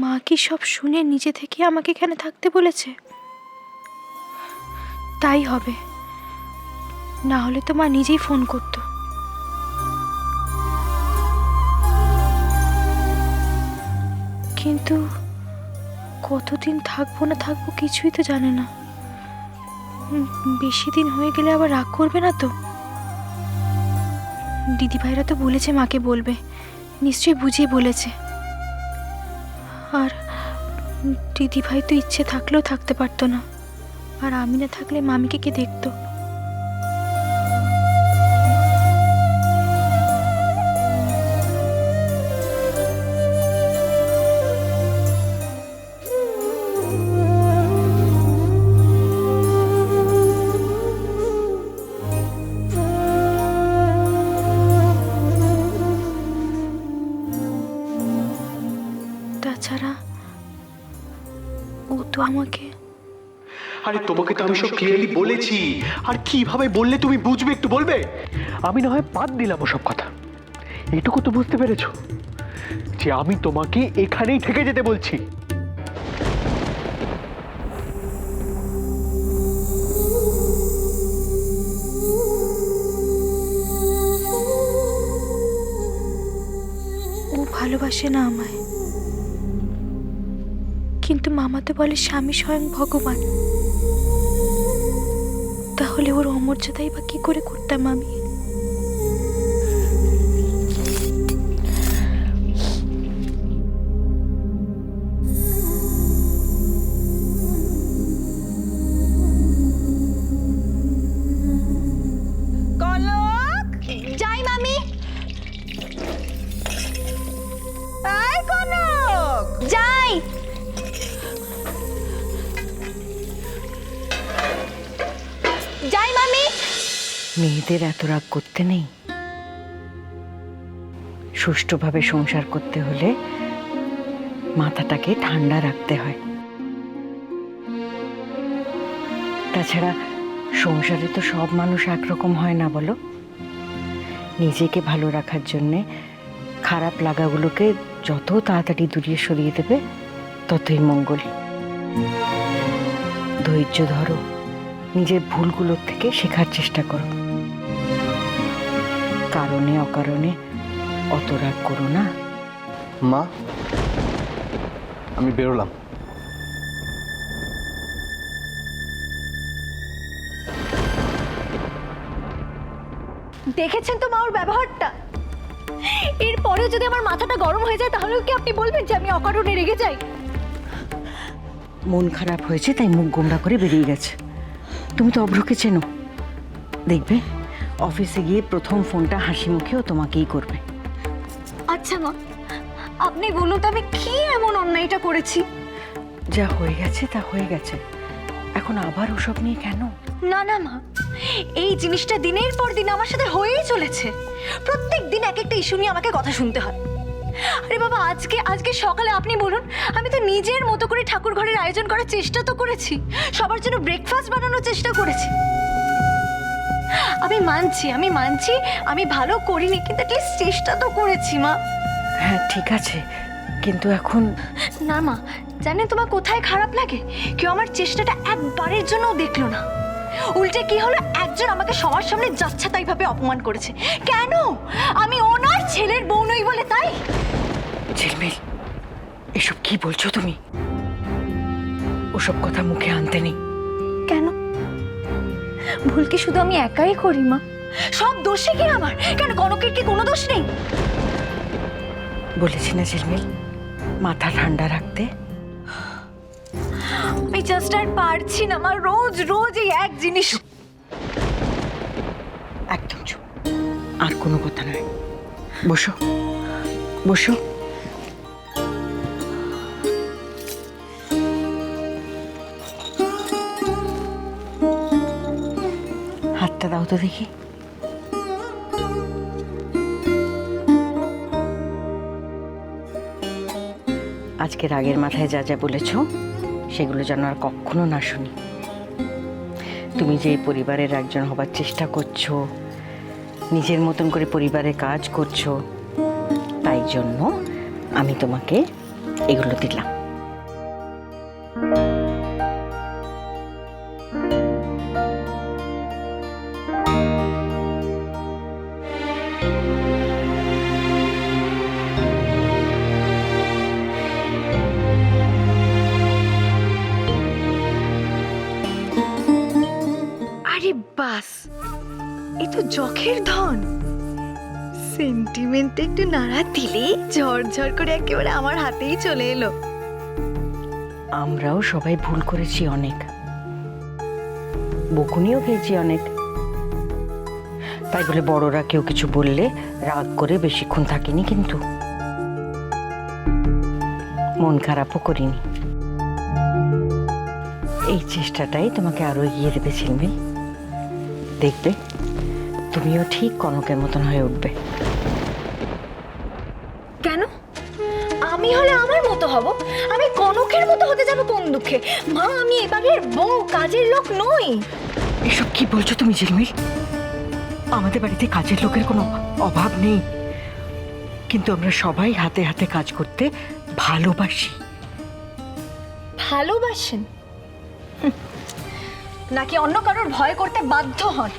মা কি সব শুনে নিজে থেকে আমাকে এখানে থাকতে বলেছে? তাই হবে। না হলে তো মা নিজেই ফোন করতো। কিন্তু কতদিন থাকব না থাকব কিছুই তো জানে না। বেশি দিন হয়ে গেলে আবার রাগ করবে না তো? দিদিভাইরা তো বলেছে মাকে বলবে। নিশ্চয়ই বুঝিয়ে বলেছে। আর দিদিভাই তো ইচ্ছে থাকলেও থাকতে পারতো না। আর আমি না থাকলে মামিকে কে দেখতো? আমাকে। আরে তোমাকে তো আমি সব ক্লিয়ারলি বলেছি। আর কীভাবে বললে তুমি বুঝবে একটু বলবে? আমি না হয় বাদ দিলাম ওসব কথা। এইটুকু তো বুঝতে পেরেছ যে আমি তোমাকে এখানেই থেকে যেতে বলছি। ও ভালোবাসে না আমায়। মামা তো বলে স্বামী স্বয়ং ভগবান। তাহলে ওর অমর্যাদাই বা কি করে করতাম আমি? কনক! যাই মামি। এই কনক! যাই যাই। মেয়েদের এত রাগ করতে নেই? সুষ্ঠুভাবে সংসার করতে হলে মাথাটাকে ঠান্ডা রাখতে হয়। তাছাড়া সংসারে তো সব মানুষ একরকম হয় না বলো? নিজেকে ভালো রাখার জন্যে খারাপ লাগাগুলোকে যত তাড়াতাড়ি দূরিয়ে সরিয়ে দেবে, ততই মঙ্গল। ধৈর্য ধরো। নিজের ভুলগুলোর থেকে শেখার চেষ্টা করো। কারণে অকারণে অত রাগ করো না। মা আমি বেরোলাম। দেখেছেন তো মা ওর ব্যবহারটা? এরপরেও যদি আমার মাথাটা গরম হয়ে যায় তাহলেও কি আপনি বলবেন যে আমি অকারণে রেগে যাই? মন খারাপ হয়েছে তাই মুখ গোমড়া করে বেরিয়ে গেছে। তুমি তো অভ্রকে চেনো। দেখবে অফিসে গিয়ে প্রথম ফোনটা হাসি মুখেও তোমাকেই করবে। আচ্ছা মা আপনি বলুন তো আমি কি এমন অন্যায়টা করেছি? যা হয়ে গেছে তা হয়ে গেছে। এখন আবার ওসব নিয়ে কেন? না না মা এই জিনিসটা দিনের পর দিন আমার সাথে হয়েই চলেছে। প্রত্যেক দিন এক একটা ইস্যু নিয়ে আমাকে কথা শুনতে হয়। আরে বাবা আজকে আজকে সকালে আপনি বলুন আমি তো নিজের মতো করে ঠাকুর ঘরের আয়োজন করার চেষ্টা তো করেছি। সবার জন্য ব্রেকফাস্ট বানানোর চেষ্টা করেছি। আমি মানছি আমি মানছি আমি ভালো করিনি কিন্তু অ্যাটলিস্ট চেষ্টা তো করেছি মা। হ্যাঁ ঠিক আছে কিন্তু এখন না মা জানেন তোমার কোথায় খারাপ লাগে? কেউ আমার চেষ্টাটা একবারের জন্যও দেখল না। উল্টে কি হলো? একজন আমাকে সবার সামনে যাচ্ছে তাই ভাবে অপমান করেছে। কেন? আমি ওনার ছেলের বউ নই বলে তাই? ঝিলমিল এসব কি বলছো তুমি? ওসব কথা মুখে আনতে নেই। কেন? ভুল কি শুধু আমি একাই করি মা? সব দোষে কি আমার? কেন কনকের কি কোনো দোষ নেই? বলেছি না ঝিলমিল মাথা ঠান্ডা রাখতে। আমি জাস্ট আর পারছি না আমার রোজ রোজ এই এক জিনিস একদম চুপ। আর কোনো কথা নয়। বসো। বসো। হাতটা দাও তো দেখি। আজকে রাগের মাথায় যা যা বলেছ, সেগুলো যেন আর কখনো না শুনি। তুমি যে পরিবারের একজন হবার চেষ্টা করছ নিজের মতন করে পরিবারে কাজ করছ তাই জন্য আমি তোমাকে এগুলো দিলাম। আরে বাস এ তো যখের ধন। সেন্টিমেন্টে একটু নাড়া দিলেই ঝরঝর করে একেবারে আমার হাতেই চলে এলো। আমরাও সবাই ভুল করেছি অনেক। বকুনিও খেয়েছি অনেক। তাই বলে বড়রা কেউ কিছু বললে রাগ করে বেশিক্ষণ থাকিনি কিন্তু। মন খারাপও করিনি। এই চেষ্টাটাই তোমাকে আরও এগিয়ে দেবে ঝিলমিল দেখবে? তুমিও ঠিক কনকের মতন হয়ে উঠবে। কেন? আমি হলে আমার মতো হব? আমি কনকের মতো হতে যাব কোন দুঃখে? মা আমি এবারের বউ কাজের লোক নই। এসব কি বলছো তুমি ঝিলমিল আমাদের বাড়িতে কাজের লোকের কোনো অভাব নেই। কিন্তু আমরা সবাই হাতে হাতে কাজ করতে ভালোবাসি। ভালোবাসেন? নাকি অন্য কারোর ভয় করতে বাধ্য হন?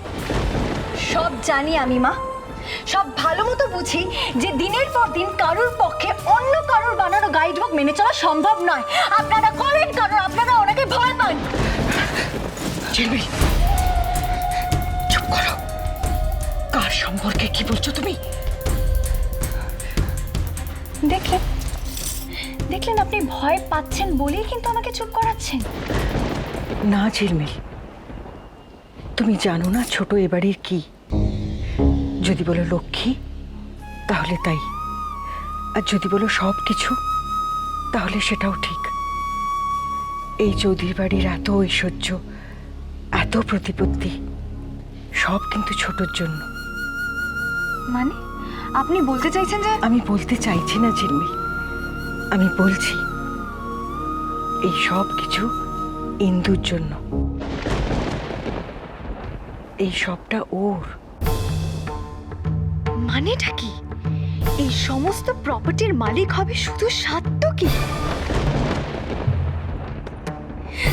সব জানি আমি মা। সব ভালো মতো বুঝি যে দিনের পর দিন কারোর পক্ষে অন্য কারোর বানানো গাইড বুক মেনে চলা সম্ভব নয়। আপনারা করেন কারণ আপনারা ওনাকে ভয় পান। চুপ করো। কার সম্পর্কে কি বলছো তুমি? দেখলেন দেখলেন আপনি ভয় পাচ্ছেন বলেই কিন্তু আমাকে চুপ করাচ্ছেন। না ঝিলমিল তুমি জানো না ছোট এবাড়ির কি? যদি বলো লক্ষ্মী তাহলে তাই। আর যদি বলো সব কিছু তাহলে সেটাও ঠিক। এই চৌধুরী বাড়ির এত ঐশ্বর্য এত প্রতিপত্তি সব কিন্তু ছোটর জন্য। মানে আপনি বলতে চাইছেন যে আমি বলতে চাইছি না ঝিলমিল আমি বলছি এই সব কিছু ইন্দুর জন্য। এই সবটা ওর। মানেটা কি? এই সমস্ত প্রপার্টির মালিক হবে শুধু সাত্তকি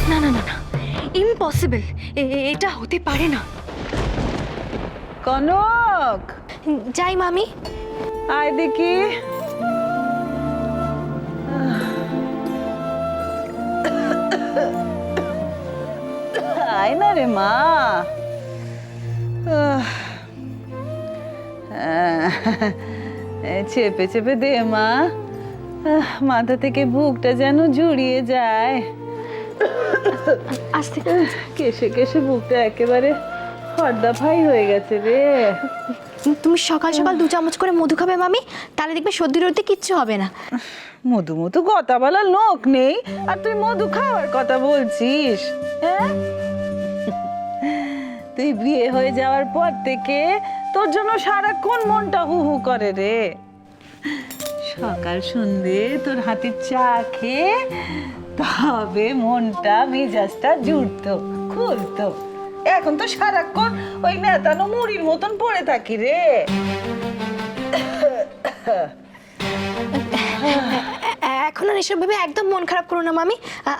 না না না না। ইম্পসিবল এটা হতে পারে না। কনক! যাই মামি। আয় দেখি। আয় না রে মা। চেপে চেপে দে মা। মাথা থেকে বুকটা যেন জুড়িয়ে যায়। আসতে। কেসে কেসে বুকটা একেবারে হর্দাফাই হয়ে গেছে রে। তুমি সকাল সকাল দু চামচ করে মধু খাবে মামি? তাহলে দেখবে সর্দি রোদে কিচ্ছু হবে না। মধু মধু কথা বলার লোক নেই আর তুই মধু খাওয়ার কথা বলছিস হ্যাঁ? তুই বিয়ে হয়ে যাওয়ার পর থেকে তোর জন্য সারাক্ষণ মনটা হু হু করে রে। সকাল সন্ধে তোর হাতের চা খেয়ে তবে মনটা মেজাজটা জুড়তো খুলতো। এখন তো সারাক্ষণ ওই নেতানো মুড়ির মতন পড়ে থাকি রে। এখন আর এসব ভেবে একদম মন খারাপ করো না মামি।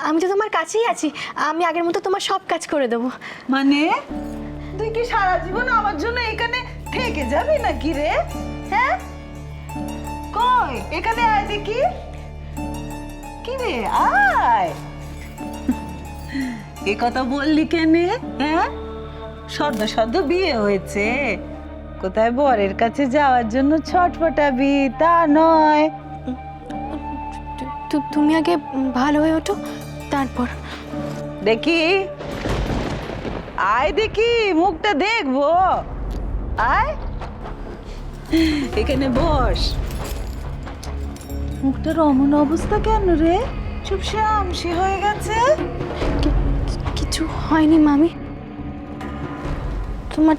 আমি তো তোমার কাছেই আছি। আমি আগের মতো তোমার সব কাজ করে দেবো। মানে? তুই কি সারা জীবন আমার জন্য এখানে থেকে যাবি নাকি রে? হ্যাঁ? কই এখানে আয় দেখি। কি রে আয়। এ কথা বললি কেনে? হ্যাঁ? সদ্য সদ্য বিয়ে হয়েছে। কোথায় বরের কাছে যাওয়ার জন্য ছটফটাবি তা নয়। তুমি আগে ভালো হয়ে ওঠো তারপর। দেখি। আয় দেখি মুখটা দেখব। আয়। এখানে বস। মুখটার অমন অবস্থা কেন রে? চুপ আমসি হয়ে গেছে? কিছু হয়নি মামি। তোমার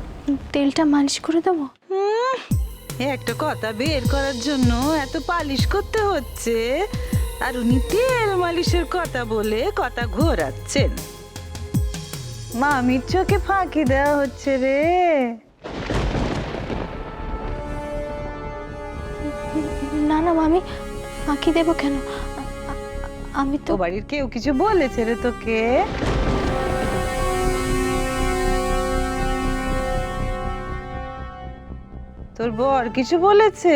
তেলটা মালিশ করে দেবো? হুম, একটা কথা বের করার জন্য এত পালিশ করতে হচ্ছে। আর উনি তেল মালিশের কথা বলে কথা ঘোরাচ্ছেন। মামির চোখে ফাঁকি দেওয়া হচ্ছে রে। না না, মামি, ফাঁকি দেবো কেন? আমি তো বাড়ির কেউ কিছু বলেছে রে তোকে? তোর বর কিছু বলেছে?